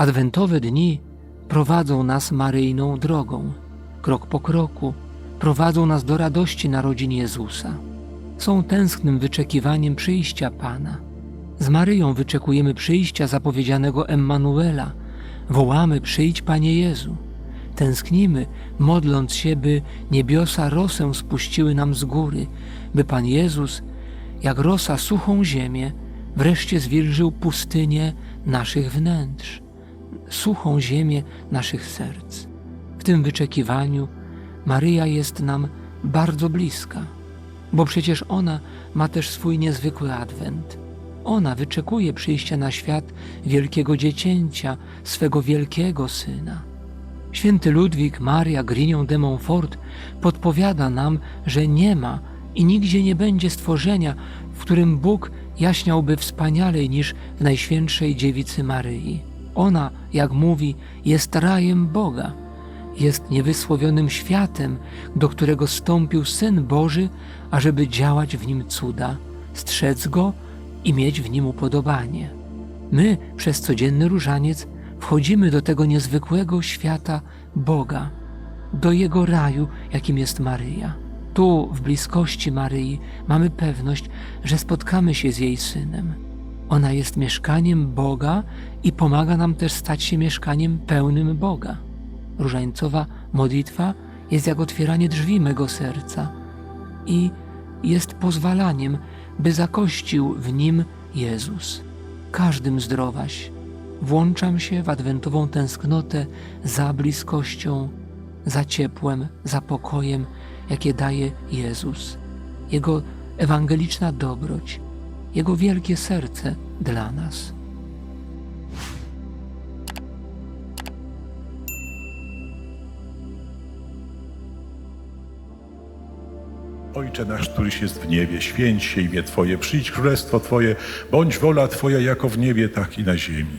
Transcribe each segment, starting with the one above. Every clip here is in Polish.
Adwentowe dni prowadzą nas maryjną drogą. Krok po kroku prowadzą nas do radości narodzin Jezusa. Są tęsknym wyczekiwaniem przyjścia Pana. Z Maryją wyczekujemy przyjścia zapowiedzianego Emmanuela. Wołamy: Przyjdź, Panie Jezu. Tęsknimy, modląc się, by niebiosa rosę spuściły nam z góry, by Pan Jezus, jak rosa suchą ziemię, wreszcie zwilżył pustynię naszych wnętrz, suchą ziemię naszych serc. W tym wyczekiwaniu Maryja jest nam bardzo bliska, bo przecież ona ma też swój niezwykły adwent. Ona wyczekuje przyjścia na świat wielkiego dziecięcia, swego wielkiego syna. Święty Ludwik Maria Grignon de Montfort podpowiada nam, że nie ma i nigdzie nie będzie stworzenia, w którym Bóg jaśniałby wspanialej niż w Najświętszej Dziewicy Maryi. Ona, jak mówi, jest rajem Boga, jest niewysłowionym światem, do którego stąpił Syn Boży, ażeby działać w nim cuda, strzec go i mieć w nim upodobanie. My przez codzienny różaniec wchodzimy do tego niezwykłego świata Boga, do Jego raju, jakim jest Maryja. Tu, w bliskości Maryi, mamy pewność, że spotkamy się z jej synem. Ona jest mieszkaniem Boga i pomaga nam też stać się mieszkaniem pełnym Boga. Różańcowa modlitwa jest jak otwieranie drzwi mego serca i jest pozwalaniem, by zakościł w nim Jezus. Każdym zdrowaś. Włączam się w adwentową tęsknotę za bliskością, za ciepłem, za pokojem, jakie daje Jezus. Jego ewangeliczna dobroć, Jego wielkie serce dla nas. Ojcze nasz, któryś jest w niebie, święć się imię Twoje, przyjdź królestwo Twoje, bądź wola Twoja jako w niebie, tak i na ziemi.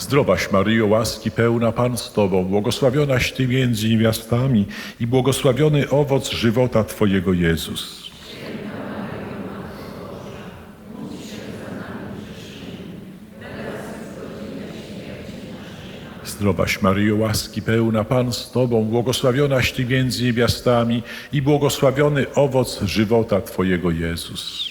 Zdrowaś Maryjo, łaski pełna Pan z Tobą, błogosławionaś Ty między niewiastami i błogosławiony owoc żywota Twojego Jezus. Zdrowaś Maryjo, łaski pełna Pan z Tobą, błogosławionaś Ty między niewiastami i błogosławiony owoc żywota Twojego Jezus.